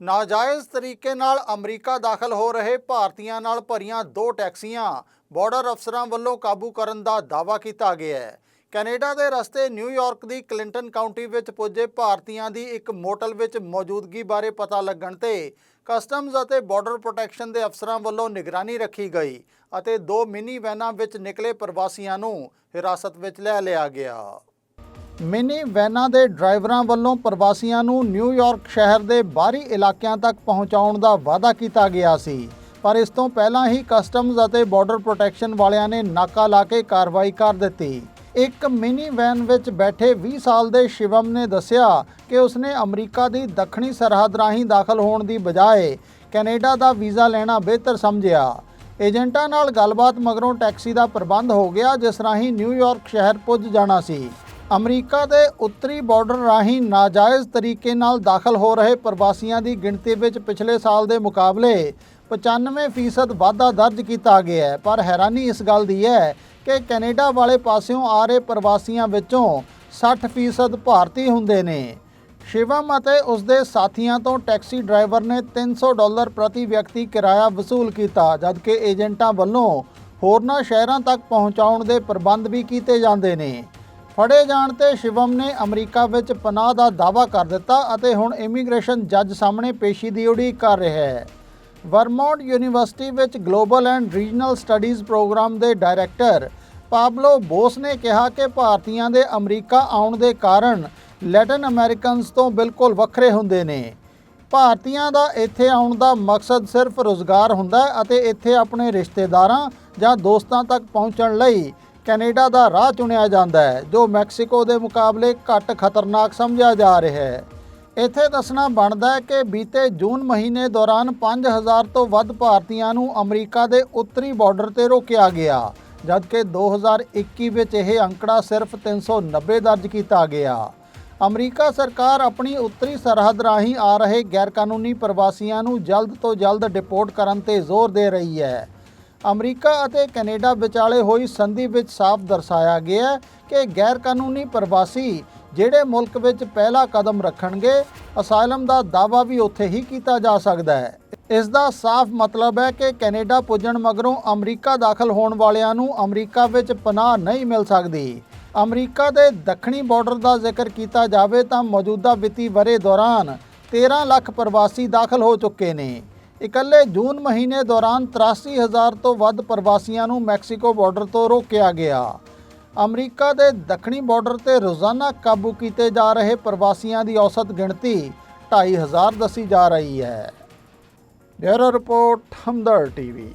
ਨਾਜਾਇਜ਼ ਤਰੀਕੇ ਨਾਲ ਅਮਰੀਕਾ ਦਾਖਲ ਹੋ ਰਹੇ ਭਾਰਤੀਆਂ ਨਾਲ ਭਰੀਆਂ ਦੋ ਟੈਕਸੀਆਂ ਬਾਰਡਰ ਅਫਸਰਾਂ ਵੱਲੋਂ ਕਾਬੂ ਕਰਨ ਦਾ ਦਾਅਵਾ ਕੀਤਾ ਗਿਆ ਹੈ। ਕੈਨੇਡਾ ਦੇ ਰਸਤੇ ਨਿਊਯਾਰਕ ਦੀ ਕਲਿੰਟਨ ਕਾਉਂਟੀ ਵਿੱਚ ਪੁੱਜੇ ਭਾਰਤੀਆਂ ਦੀ ਇੱਕ ਮੋਟਲ ਵਿੱਚ ਮੌਜੂਦਗੀ ਬਾਰੇ ਪਤਾ ਲੱਗਣ ਤੇ ਕਸਟਮਜ਼ ਅਤੇ ਬਾਰਡਰ ਪ੍ਰੋਟੈਕਸ਼ਨ ਦੇ ਅਫਸਰਾਂ ਵੱਲੋਂ ਨਿਗਰਾਨੀ ਰੱਖੀ ਗਈ ਅਤੇ ਦੋ ਮਿਨੀ ਵੈਨਾਂ ਵਿੱਚ ਨਿਕਲੇ ਪ੍ਰਵਾਸੀਆਂ ਨੂੰ ਹਿਰਾਸਤ ਵਿੱਚ ਲੈ ਲਿਆ ਗਿਆ। ਮਿਨੀ ਵੈਨਾਂ ਦੇ ਡਰਾਈਵਰਾਂ ਵੱਲੋਂ ਪ੍ਰਵਾਸੀਆਂ ਨੂੰ ਨਿਊਯਾਰਕ ਸ਼ਹਿਰ ਦੇ ਬਾਹਰੀ ਇਲਾਕਿਆਂ ਤੱਕ ਪਹੁੰਚਾਉਣ ਦਾ ਵਾਅਦਾ ਕੀਤਾ ਗਿਆ ਸੀ। ਪਰ ਇਸ ਤੋਂ ਪਹਿਲਾਂ ਹੀ ਕਸਟਮਜ਼ ਅਤੇ ਬਾਰਡਰ ਪ੍ਰੋਟੈਕਸ਼ਨ ਵਾਲਿਆਂ ਨੇ ਨਾਕਾ ਲਾ ਕੇ ਕਾਰਵਾਈ ਕਰ ਦਿੱਤੀ। ਇੱਕ ਮਿਨੀ ਵੈਨ ਵਿੱਚ ਬੈਠੇ 20 ਸਾਲ ਦੇ ਸ਼ਿਵਮ ਨੇ ਦੱਸਿਆ ਕਿ ਉਸਨੇ ਅਮਰੀਕਾ ਦੀ ਦੱਖਣੀ ਸਰਹੱਦ ਰਾਹੀਂ ਦਾਖਲ ਹੋਣ ਦੀ ਬਜਾਏ ਕੈਨੇਡਾ ਦਾ ਵੀਜ਼ਾ ਲੈਣਾ ਬਿਹਤਰ ਸਮਝਿਆ। ਏਜੰਟਾਂ ਨਾਲ ਗੱਲਬਾਤ ਮਗਰੋਂ ਟੈਕਸੀ ਦਾ ਪ੍ਰਬੰਧ ਹੋ ਗਿਆ, ਜਿਸ ਰਾਹੀਂ ਨਿਊਯਾਰਕ ਸ਼ਹਿਰ ਪੁੱਜ ਜਾਣਾ ਸੀ। ਅਮਰੀਕਾ ਦੇ ਉੱਤਰੀ ਬਾਰਡਰ ਰਾਹੀਂ ਨਾਜਾਇਜ਼ ਤਰੀਕੇ ਨਾਲ ਦਾਖਲ ਹੋ ਰਹੇ ਪ੍ਰਵਾਸੀਆਂ ਦੀ ਗਿਣਤੀ ਵਿੱਚ ਪਿਛਲੇ ਸਾਲ ਦੇ ਮੁਕਾਬਲੇ 95% ਵਾਧਾ ਦਰਜ ਕੀਤਾ ਗਿਆ ਹੈ। ਪਰ ਹੈਰਾਨੀ ਇਸ ਗੱਲ ਦੀ ਹੈ ਕਿ ਕੈਨੇਡਾ ਵਾਲੇ ਪਾਸਿਓਂ ਆ ਰਹੇ ਪ੍ਰਵਾਸੀਆਂ ਵਿੱਚੋਂ 60% ਭਾਰਤੀ ਹੁੰਦੇ ਨੇ। ਸ਼ਿਵਮ ਅਤੇ ਉਸ ਦੇ ਸਾਥੀਆਂ ਤੋਂ ਟੈਕਸੀ ਡਰਾਈਵਰ ਨੇ 300 ਡਾਲਰ ਪ੍ਰਤੀ ਵਿਅਕਤੀ ਕਿਰਾਇਆ ਵਸੂਲ ਕੀਤਾ, ਜਦਕਿ ਏਜੰਟਾਂ ਵੱਲੋਂ ਹੋਰਨਾਂ ਸ਼ਹਿਰਾਂ ਤੱਕ ਪਹੁੰਚਾਉਣ ਦੇ ਪ੍ਰਬੰਧ ਵੀ ਕੀਤੇ ਜਾਂਦੇ ਨੇ। ਫੜੇ ਜਾਣ ਤੇ ਸ਼ਿਵਮ ਨੇ ਅਮਰੀਕਾ ਵਿੱਚ ਪਨਾਹ ਦਾ ਦਾਅਵਾ ਕਰ ਦਿੱਤਾ ਅਤੇ ਹੁਣ ਇਮੀਗ੍ਰੇਸ਼ਨ ਜੱਜ ਸਾਹਮਣੇ ਪੇਸ਼ੀ ਦੀ ਉਡੀਕ ਕਰ ਰਿਹਾ ਹੈ। ਵਰਮੌਂਟ ਯੂਨੀਵਰਸਿਟੀ ਵਿੱਚ global and regional studies program ਦੇ ਡਾਇਰੈਕਟਰ ਪਾਬਲੋ ਬੋਸ ਨੇ ਕਿਹਾ ਕਿ ਭਾਰਤੀਆਂ ਦੇ ਅਮਰੀਕਾ ਆਉਣ ਦੇ ਕਾਰਨ ਲੈਟਨ ਅਮਰੀਕਨਸ ਤੋਂ ਬਿਲਕੁਲ ਵੱਖਰੇ ਹੁੰਦੇ ਨੇ। ਭਾਰਤੀਆਂ ਦਾ ਇੱਥੇ ਆਉਣ ਦਾ ਮਕਸਦ ਸਿਰਫ ਰੋਜ਼ਗਾਰ ਹੁੰਦਾ ਹੈ ਅਤੇ ਇੱਥੇ ਆਪਣੇ ਰਿਸ਼ਤੇਦਾਰਾਂ ਜਾਂ ਦੋਸਤਾਂ ਤੱਕ ਪਹੁੰਚਣ ਲਈ ਕੈਨੇਡਾ ਦਾ ਰਾਹ ਚੁਣਿਆ ਜਾਂਦਾ ਹੈ, ਜੋ ਮੈਕਸੀਕੋ ਦੇ ਮੁਕਾਬਲੇ ਘੱਟ ਖਤਰਨਾਕ ਸਮਝਿਆ ਜਾ ਰਿਹਾ ਹੈ। ਇੱਥੇ ਦੱਸਣਾ ਬਣਦਾ ਹੈ ਕਿ ਬੀਤੇ ਜੂਨ ਮਹੀਨੇ ਦੌਰਾਨ 5000 ਤੋਂ ਵੱਧ ਭਾਰਤੀਆਂ ਨੂੰ ਅਮਰੀਕਾ ਦੇ ਉੱਤਰੀ ਬਾਰਡਰ ਤੇ ਰੋਕਿਆ ਗਿਆ, ਜਦਕਿ 2021 ਵਿੱਚ ਇਹ ਅੰਕੜਾ ਸਿਰਫ 390 ਦਰਜ ਕੀਤਾ ਗਿਆ। ਅਮਰੀਕਾ ਸਰਕਾਰ ਆਪਣੀ ਉੱਤਰੀ ਸਰਹੱਦ ਰਾਹੀਂ ਆ ਰਹੇ ਗੈਰਕਾਨੂੰਨੀ ਪ੍ਰਵਾਸੀਆਂ ਨੂੰ ਜਲਦ ਤੋਂ ਜਲਦ ਡਿਪੋਰਟ ਕਰਨ ਤੇ ਜ਼ੋਰ ਦੇ ਰਹੀ ਹੈ। ਅਮਰੀਕਾ ਅਤੇ ਕੈਨੇਡਾ ਵਿਚਾਲੇ ਹੋਈ ਸੰਧੀ ਵਿੱਚ ਸਾਫ਼ ਦਰਸਾਇਆ ਗਿਆ ਹੈ ਕਿ ਗੈਰ ਕਾਨੂੰਨੀ ਪ੍ਰਵਾਸੀ ਜਿਹੜੇ ਮੁਲਕ ਵਿੱਚ ਪਹਿਲਾ ਕਦਮ ਰੱਖਣਗੇ, ਅਸਾਇਲਮ ਦਾ ਦਾਅਵਾ ਵੀ ਉੱਥੇ ਹੀ ਕੀਤਾ ਜਾ ਸਕਦਾ ਹੈ। ਇਸ ਦਾ ਸਾਫ਼ ਮਤਲਬ ਹੈ ਕਿ ਕੈਨੇਡਾ ਪੁੱਜਣ ਮਗਰੋਂ ਅਮਰੀਕਾ ਦਾਖਲ ਹੋਣ ਵਾਲਿਆਂ ਨੂੰ ਅਮਰੀਕਾ ਵਿੱਚ ਪਨਾਹ ਨਹੀਂ ਮਿਲ ਸਕਦੀ। ਅਮਰੀਕਾ ਦੇ ਦੱਖਣੀ ਬਾਰਡਰ ਦਾ ਜ਼ਿਕਰ ਕੀਤਾ ਜਾਵੇ ਤਾਂ ਮੌਜੂਦਾ ਵਿੱਤੀ ਵਰੇ ਦੌਰਾਨ 13 ਲੱਖ ਪ੍ਰਵਾਸੀ ਦਾਖਲ ਹੋ ਚੁੱਕੇ ਨੇ। ਇਕੱਲੇ ਜੂਨ ਮਹੀਨੇ ਦੌਰਾਨ 83000 ਤੋਂ ਵੱਧ ਪ੍ਰਵਾਸੀਆਂ ਨੂੰ ਮੈਕਸੀਕੋ ਬਾਰਡਰ ਤੋਂ ਰੋਕਿਆ ਗਿਆ। ਅਮਰੀਕਾ ਦੇ ਦੱਖਣੀ ਬਾਰਡਰ ਤੇ ਰੋਜ਼ਾਨਾ ਕਾਬੂ ਕੀਤੇ ਜਾ ਰਹੇ ਪ੍ਰਵਾਸੀਆਂ ਦੀ ਔਸਤ ਗਿਣਤੀ 2500 ਦੱਸੀ ਜਾ ਰਹੀ ਹੈ। ਬਿਊਰੋ ਰਿਪੋਰਟ ਹਮਦਰ ਟੀਵੀ।